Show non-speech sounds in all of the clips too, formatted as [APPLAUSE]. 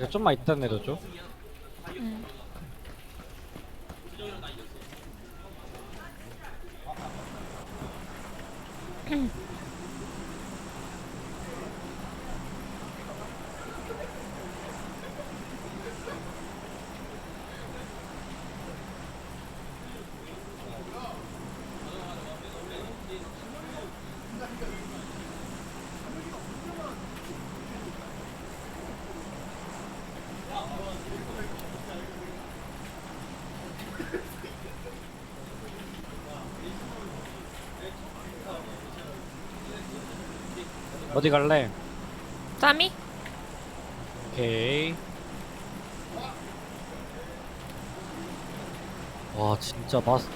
이제 좀만 이따 내려줘. 응. 어디 갈래? 짬이? 오케이. 와 진짜 마스.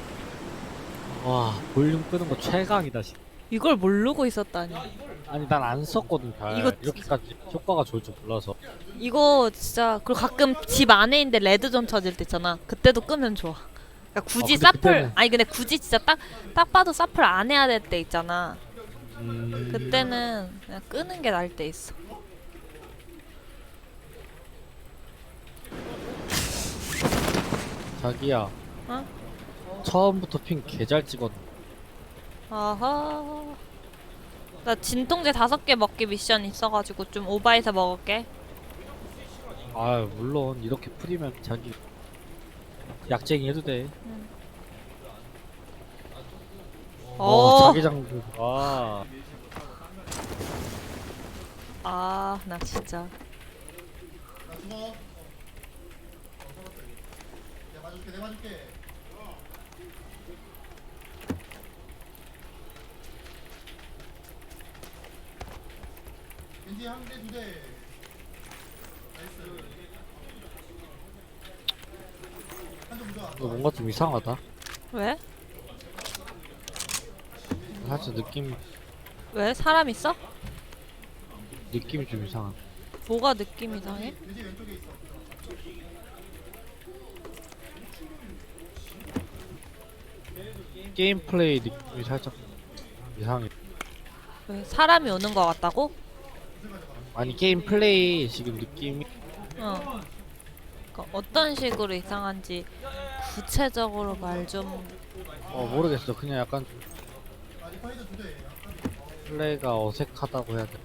와 볼륨 끄는 거 최강이다. 씨. 이걸 모르고 있었다니. 아니 난 안 썼거든 잘. 이거- 이렇게까지 효과가 좋을 줄 몰라서. 이거 진짜 그리고 가끔 집 안에 있는데 레드존 쳐질 때 있잖아. 그때도 끄면 좋아. 그러니까 굳이 아, 근데 사플 그때는- 아니 근데 굳이 진짜 딱 딱 봐도 사플 안 해야 될 때 있잖아. 음... 그때는 그냥 끄는 게 나을 때 있어. 자기야. 어? 처음부터 핑 개 잘 찍었네. 아하. 나 진통제 다섯 개 먹기 미션 있어가지고 좀 오바해서 먹을게. 아 물론 이렇게 풀이면 자기 약쟁이 해도 돼. 어, 어. 자기장 아 아, 나 진짜. 이거 뭔가 좀 이상하다. 왜? 사실 느낌 왜? 사람 있어? 느낌이 좀 이상하. 뭐가 느낌 이상해? 왠지 왼쪽에 있어. 게임 플레이 느낌이 살짝 이상해. 왜? 사람이 오는 거 같다고? 아니 게임 플레이 지금 느낌이 어. 그러니까 어떤 식으로 이상한지 구체적으로 말 좀. 어 모르겠어. 그냥 약간 대. 플레이가 어색하다고 해야 돼.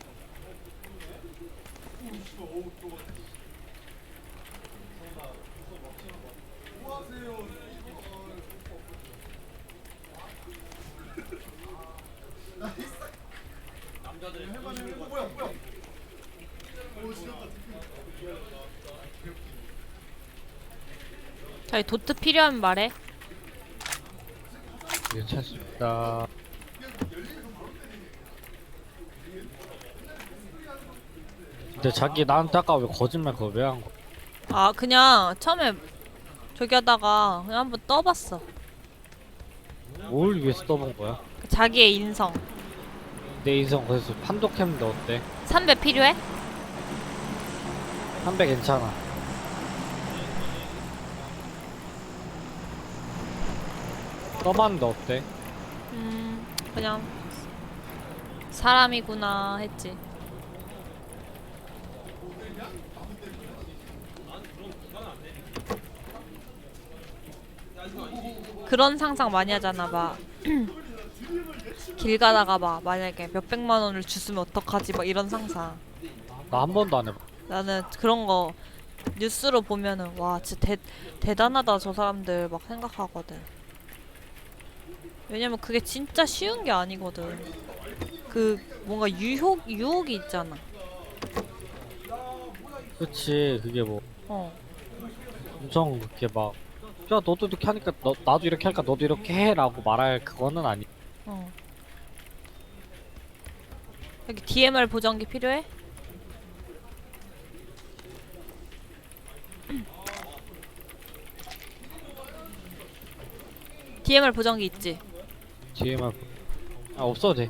저희 도트 필요하면 말해. 괜찮습니다. 근데 자기 나한테 아까 왜 거짓말 그거 왜 한 거? 아, 그냥 처음에 저기 하다가 그냥 한번 떠봤어. 뭘 위해서 떠본 거야? 자기의 인성. 내 인성 그래서 판독했는데 어때? 3배 필요해? 300 괜찮아. 떠봤는데 어때? 음, 그냥 사람이구나 했지. 그런 상상 많이 하잖아, 막. [CLEARS THROAT] 길 가다가 막 만약에 몇 백만 원을 주스면 어떡하지 막 이런 상상. 나 한 번도 안 해봐. 나는 그런 거 뉴스로 보면은 와 진짜 대, 대단하다 저 사람들 막 생각하거든. 왜냐면 그게 진짜 쉬운 게 아니거든. 그 뭔가 유혹 유혹이 있잖아. 그치 그게 뭐 어. 엄청 그렇게 막 야 너도 이렇게 하니까 너, 나도 이렇게 하니까 너도 이렇게 해라고 말할 그거는 아니. 어. 여기 DMR 보정기 필요해? [CLEARS THROAT] DMR 보정기 있지? 뒤에만 아 없어도 돼.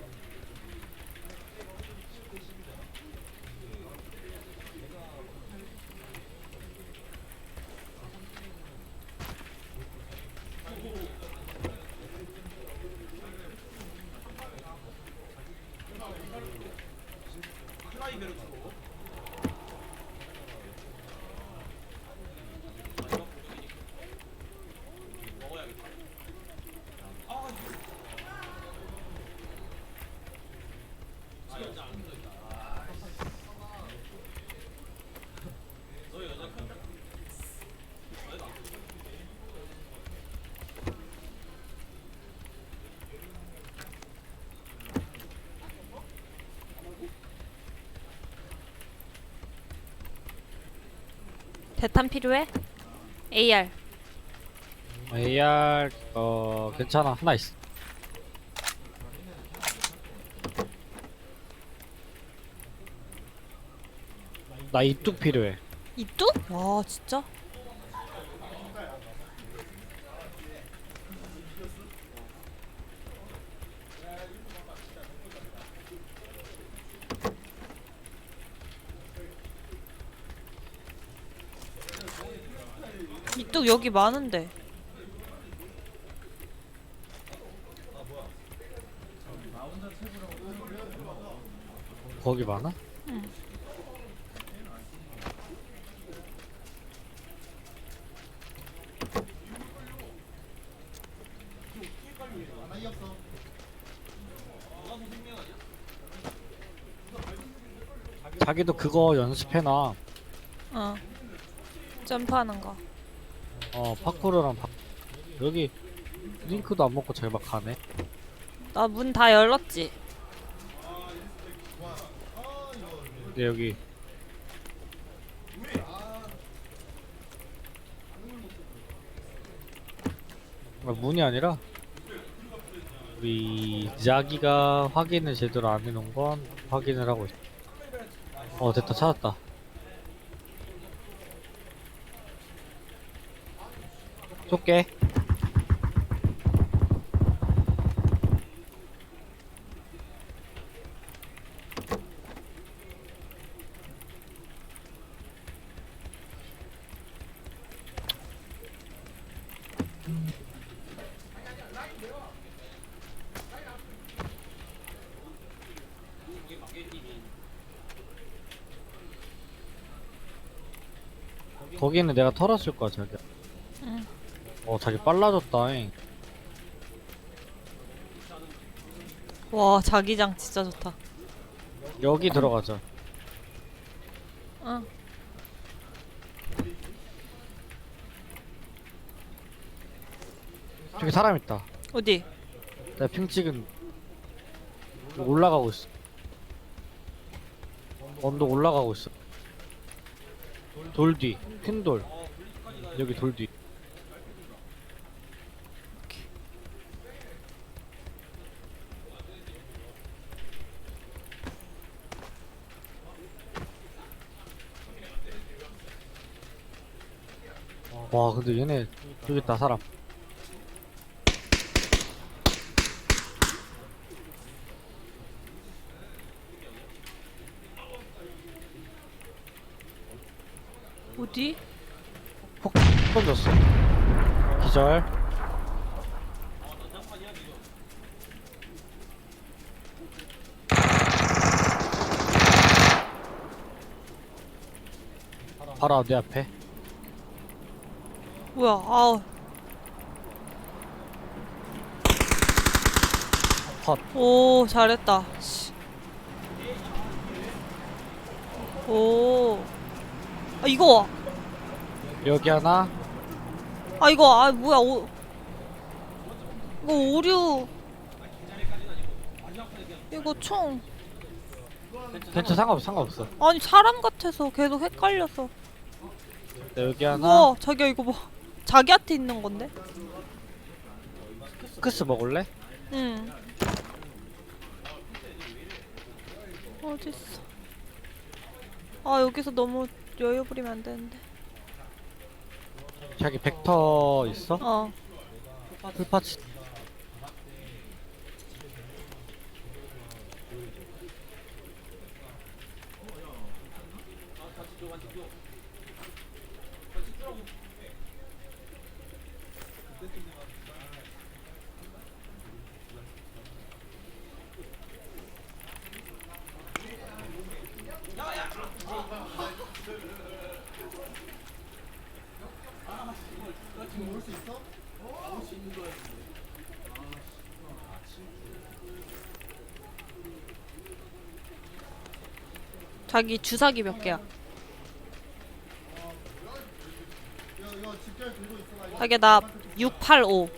대탄 필요해? AR. AR 어 괜찮아 하나 있어. 나 입뚝 필요해. 이뚝? 와 진짜? 이뚝 여기 많은데 거기 많아? 자기도 그거 연습해놔. 어 점프하는 거 어 파쿠르랑 파... 여기 링크도 안 먹고 잘막 가네. 나 문 다 열었지? 근데 여기 아, 문이 아니라 우리 자기가 확인을 제대로 안 해놓은 건 확인을 하고 있어. 어 됐다 찾았다. 쏠게. 거기는 내가 털었을 거야 자기. 응. 어 자기 빨라졌다잉. 와 자기장 진짜 좋다 여기 들어가자. 응 저기 사람 있다. 어디? 내가 핑 찍은 올라가고 있어. 언덕 올라가고 있어. 돌 뒤, 큰 돌. 여기 돌 뒤. 와, 근데 얘네 저기 있다 사람. 어디? 폭 던졌어. 기절. 바로 내 앞에. 뭐야 아우 컷. 오 잘했다 씨. 오 아, 이거 여기 하나. 아 이거 아 뭐야 오 이거 오류 이거 총 괜찮 상관없어 상관없어. 아니 사람 같아서 계속 헷갈려서 네, 여기 하나. 우와 자기야 이거 뭐 자기한테 있는 건데 스크스 먹을래? 응 어딨어 아 여기서 너무 여유 부리면 안 되는데 자기 벡터 있어? 어 풀파츠. 자기 주사기 몇 개야? 자기야 나 685.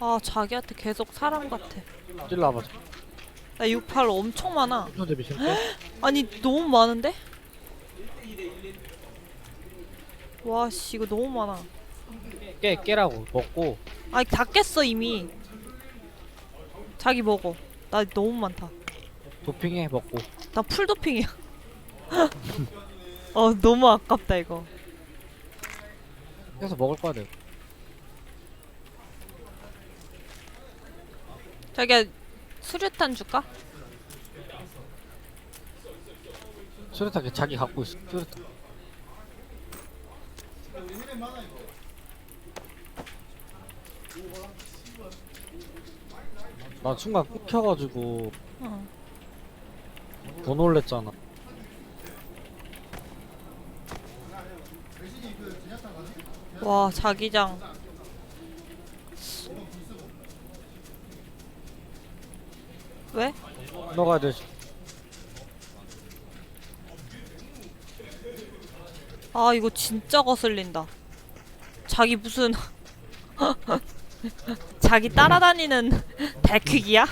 아 자기한테 계속 사람 같아. 찔러 와봐 나 685 엄청 많아. 아니 너무 많은데? 와씨 이거 너무 많아. 깨 깨라고 먹고 아니 다 깼어 이미. 자기 먹어. 나 너무 많다. 도핑해 먹고 나 풀도핑이야. [LAUGHS] 어 너무 아깝다 이거. 해서 먹을 거야 내가 자기야 수류탄 줄까? 수류탄 자기 갖고 있어 수류탄 나 순간 꾹혀가지고 어. 더 놀랬잖아 와 자기장. 왜? 너가야 돼아 이거 진짜 거슬린다. 자기 무슨 자기 따라다니는 [LAUGHS] 백퀴기야?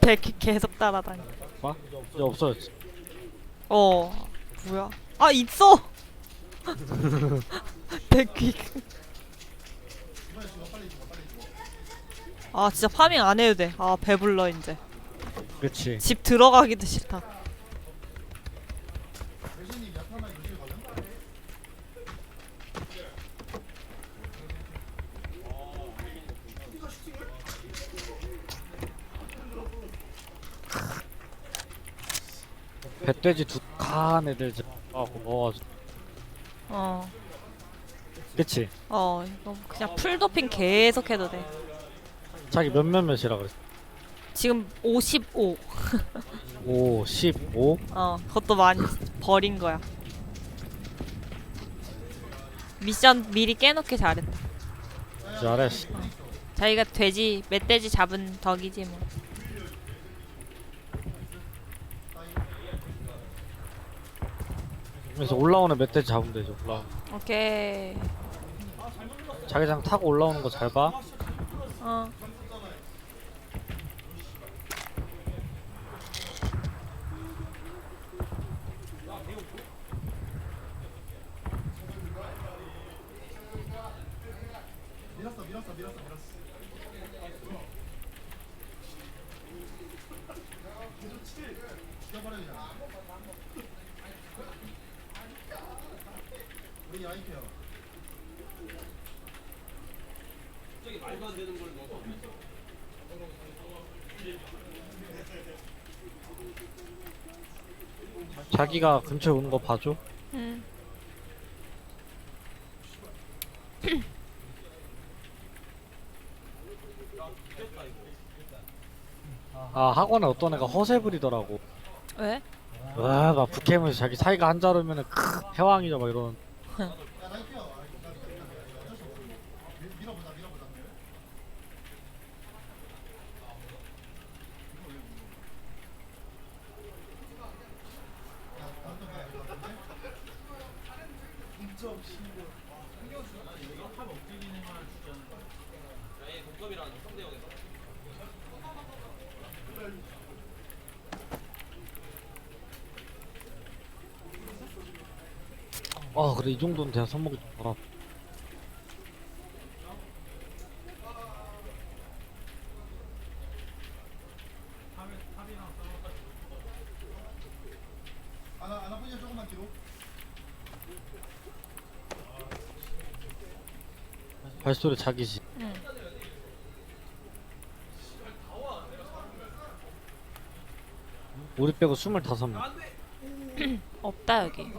백퀴 [LAUGHS] 계속 따라다니. 봐? 이제 없어졌지 어 뭐야? 아 있어. [LAUGHS] 백퀴. 아 진짜 파밍 안 해도 돼. 아 배불러 이제. 그치 집 들어가기도 싫다. 배돼지 두칸 애들 하고 먹어가지고 어. 그치 어, 이거 그냥 풀도핑 계속 해도 돼. 자기 몇몇 몇이라 그랬어 지금 55. 5 15 어, 그것도 많이 버린 거야. 미션 미리 깨놓기 잘했다. 잘했어 자기가 돼지, 멧돼지 잡은 덕이지 뭐. 그래서 올라오는 멧돼지 잡으면 되죠 올라 오케이. 자기장 타고 올라오는 거 잘 봐. 어. 자기가 근처에 오는 거 봐줘. 응. 아 학원에 어떤 애가 허세 부리더라고. 왜? 와, 막 북캠에서 자기 사이가 한 자루면은 크 해왕이죠 막 이런. [LAUGHS] 아 그래 이 정도는 돼야 손목이 좀 조금만 뒤로. 발소리 자기지. 응. 우리 빼고 스물다섯 명. 없다 여기.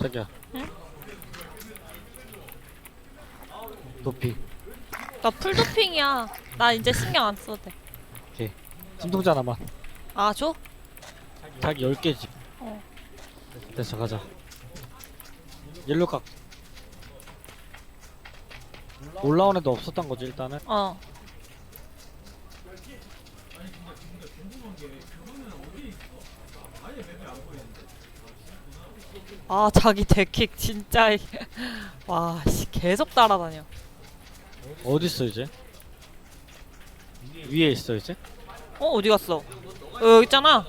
자기야. 응? 도핑. 나 풀도핑이야. 나 이제 신경 안 써도 돼. 진통제 하나만. 아 줘? 자기 10개지. 어. 됐어, 가자. 옐로 각. 올라온 애도 없었던 거지, 일단은. 어. 아 자기 데킥 진짜 와 씨 계속 따라다녀. 어딨어, 이제? 위에 있어, 이제? 어 어디 갔어? 어, 여기 있잖아.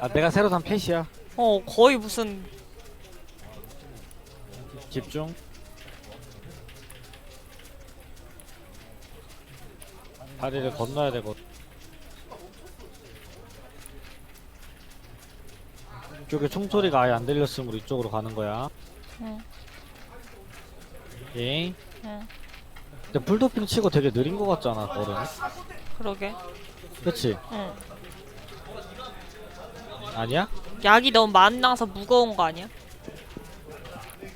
아, 내가 새로 산 펫이야. 어 거의 무슨 집중. 다리를 건너야 되거든. 이쪽에 총소리가 아예 안 들렸으므로 이쪽으로 가는 거야. 응. 오케이. 응. 근데 불도핑 치고 되게 느린 거 같잖아, 걸음이. 그러게. 그치? 응. 아니야? 약이 너무 많이 나서 무거운 거 아니야?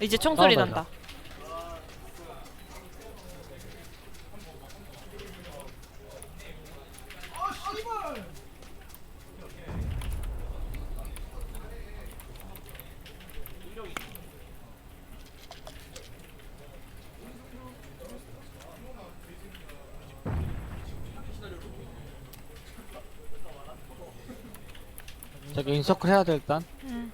이제 총소리 어, 맞아. 난다. 저기 인서클 해야 돼, 일단. 응.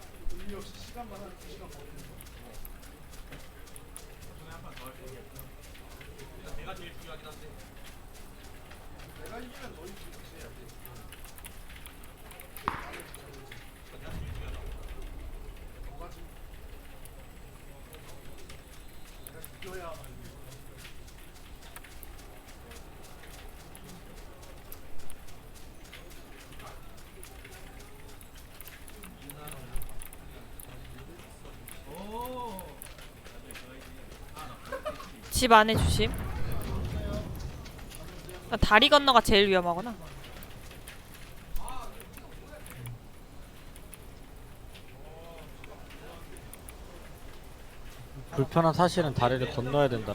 집 안에 조심. 아, 다리 건너가 제일 위험하구나. 불편한 사실은 다리를 건너야 된다.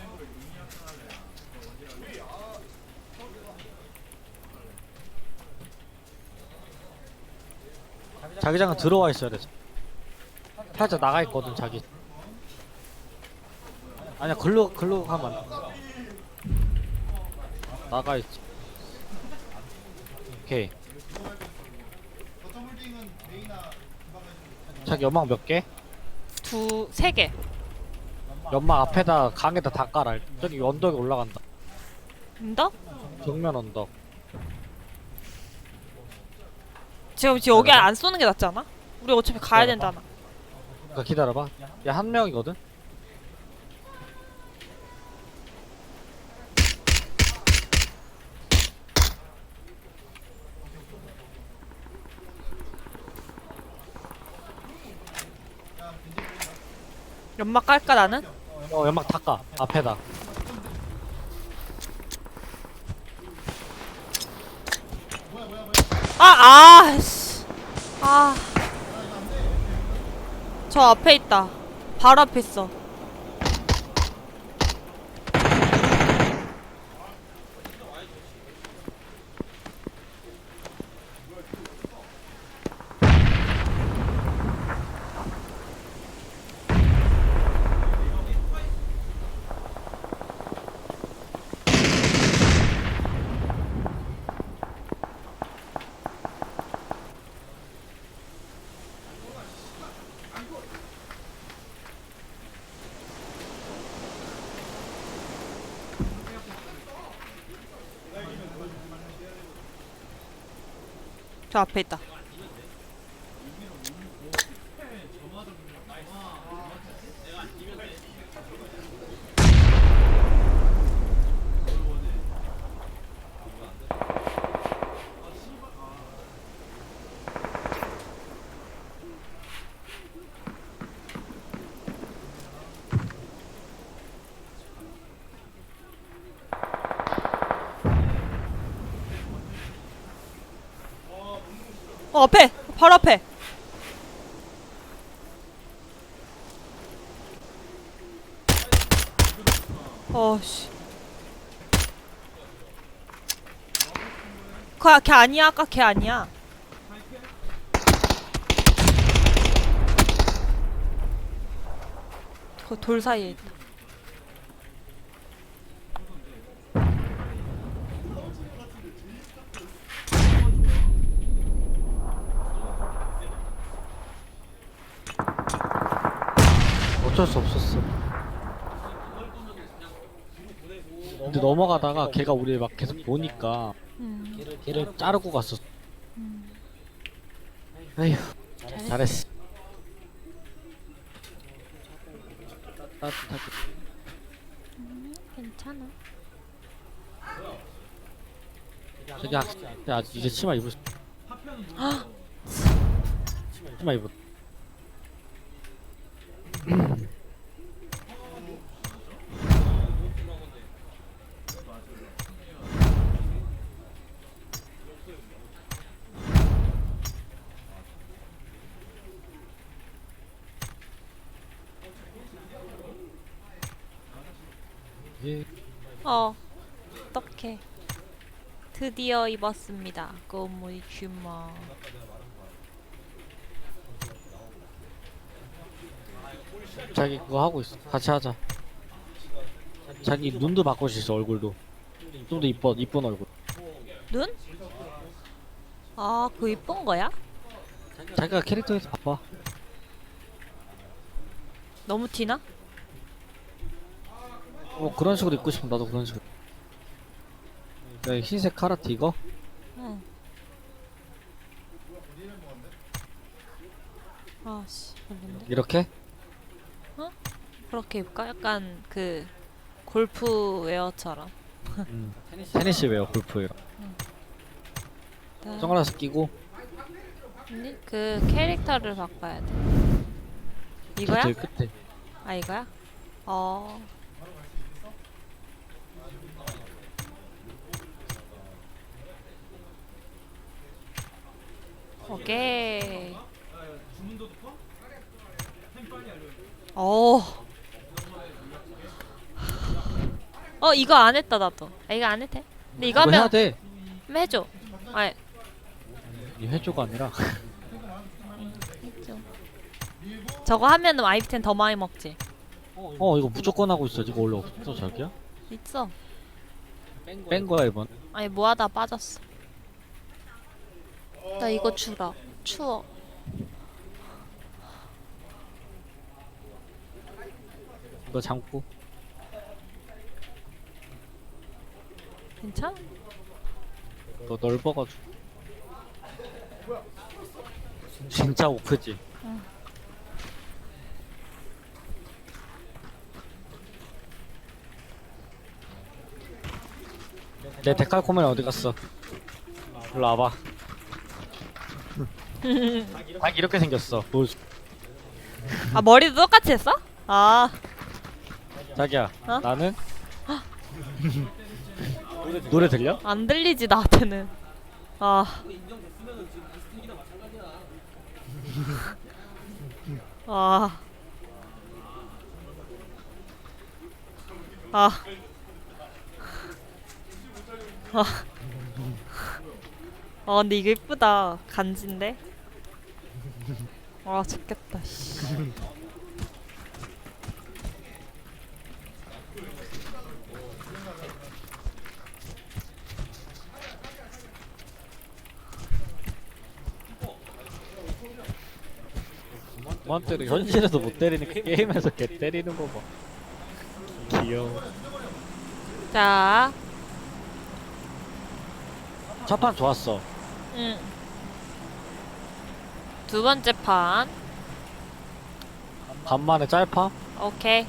자기장은 들어와 있어야 돼. 살짝 나가 있거든, 자기. 아니야, 글로, 글로 가면 안 돼. 나가 있지. 오케이. 자기 연막 몇 개? 두, 세 개. 연막 앞에다 강에다 다 깔아. 저기 언덕에 올라간다. 언덕? 정면 언덕. 지금 지금 여기 안 쏘는 게 낫지 않아? 우리 어차피 가야 된다나. 그러니까 기다려봐. 야한 명이거든. 연막 깔까 나는? 어 연막 다 까. 앞에다. 아, 아, 씨. 아. 저 앞에 있다. 바로 앞에 있어. 저 앞에 있다. 어 앞에 바로 앞에 어씨. 그야 걔 아니야 아까 걔 아니야. 그 돌 사이에 있다. 어쩔 수 없었어. 근데 넘어가다가 걔가 우리 막 계속 보니까 음. 걔를 자르고 갔어. 에휴, 잘했어. 따뜻하게. 괜찮아. 저기 학, 야, 이제 치마 입을 수. 치마 입을. [LAUGHS] 예. 어. 어떡해. 드디어 입었습니다. 꼬무이 주머. 자기 그거 하고 있어. 같이 하자. 자기 눈도 바꿀 수 있어 얼굴도. 좀 더 이뻐 이쁜 얼굴. 눈? 아, 그거 이쁜 거야? 자기가 캐릭터에서 바빠. 너무 티나? 뭐 그런 식으로 입고 싶으면 나도 그런 식으로. 야, 이 흰색 카라티 이거? 응. 아씨, 별론데? 이렇게? 그렇게 입을까? 약간 그 골프 웨어처럼. 음. 테니스 웨어 골프웨어. 네. 선글라스 끼고. 아니, 그 캐릭터를 바꿔야 돼. 이거야? 끝에. 아 이거야? 어. 오케이. 어. 어 이거 안 했다 나도. 아, 이거 안 해도 돼? 근데 이거 이거 해야 하면 돼. 한번 해줘. 아 이 해조가 아니라. 해줘. 저거 하면은 아이템 더 많이 먹지. 어 이거 무조건 하고 있어. 이거 원래 없어 자기야? 있어. 뺀 거야 이번. 아니 뭐하다 빠졌어. 나 이거 주라. 추워. 이거 잠고. 괜찮아? 너 넓어가지고. 진짜 오크지. 내 데칼코멘 어디 갔어? 일로 와봐. 딱 이렇게 생겼어. 보여줄- 아 머리도 똑같이 했어? 아 자기야, 어? 나는 [GASPS] 노래 들려? 안 들리지 나한테는. 아. 아. 아. 아. 아 근데 이거 이쁘다 간지인데. [LAUGHS] 아 좋겠다. 씨. 뭐 때려 현실에서 못 때리니까 게임에서 개 때리는 거 봐. 귀여워. 자, 첫판 좋았어. 응. 두 번째 판. 간만에 짤파? 오케이.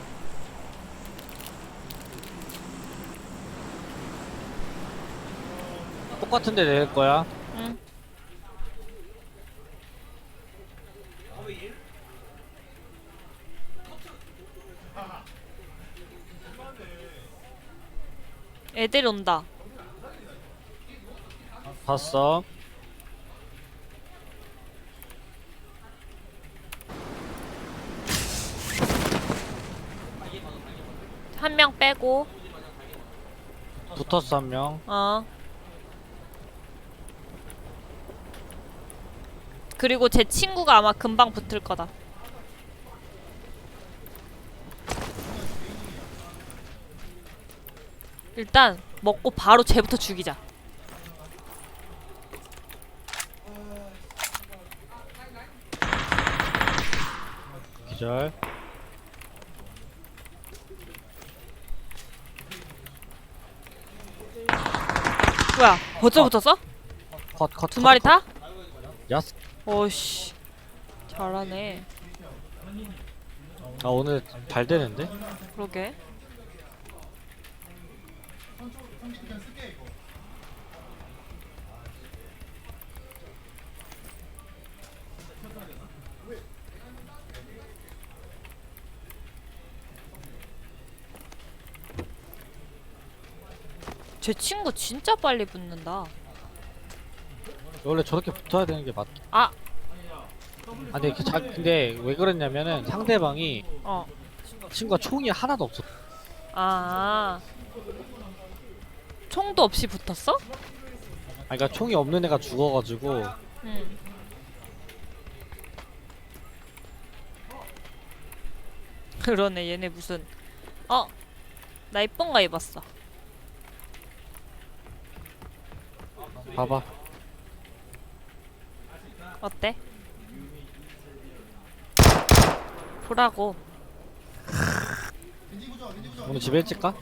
똑같은데 낼 거야. 응. 애들 온다. 봤어. 한 빼고 붙었어 한 명. 어. 그리고 제 친구가 아마 금방 붙을 거다. 일단 먹고 바로 쟤부터 죽이자. 기절. 뭐야? 어. 붙었어? 컷 컷. 두 마리 타? 야스. 오씨. 잘하네. 아 오늘 잘 되는데? 그러게. 제 친구 진짜 빨리 붙는다. 원래 저렇게 붙어야 되는 게 맞. 아, 아 근데, 그 자, 근데 왜 그랬냐면은 상대방이 어, 친구가 총이 하나도 없어. 아, 총도 없이 붙었어? 아 그러니까 총이 없는 애가 죽어가지고 응. 그러네 얘네 무슨 어? 나 이쁜 거 입었어 봐봐. 어때? 보라고 오늘 집에 일찍 가?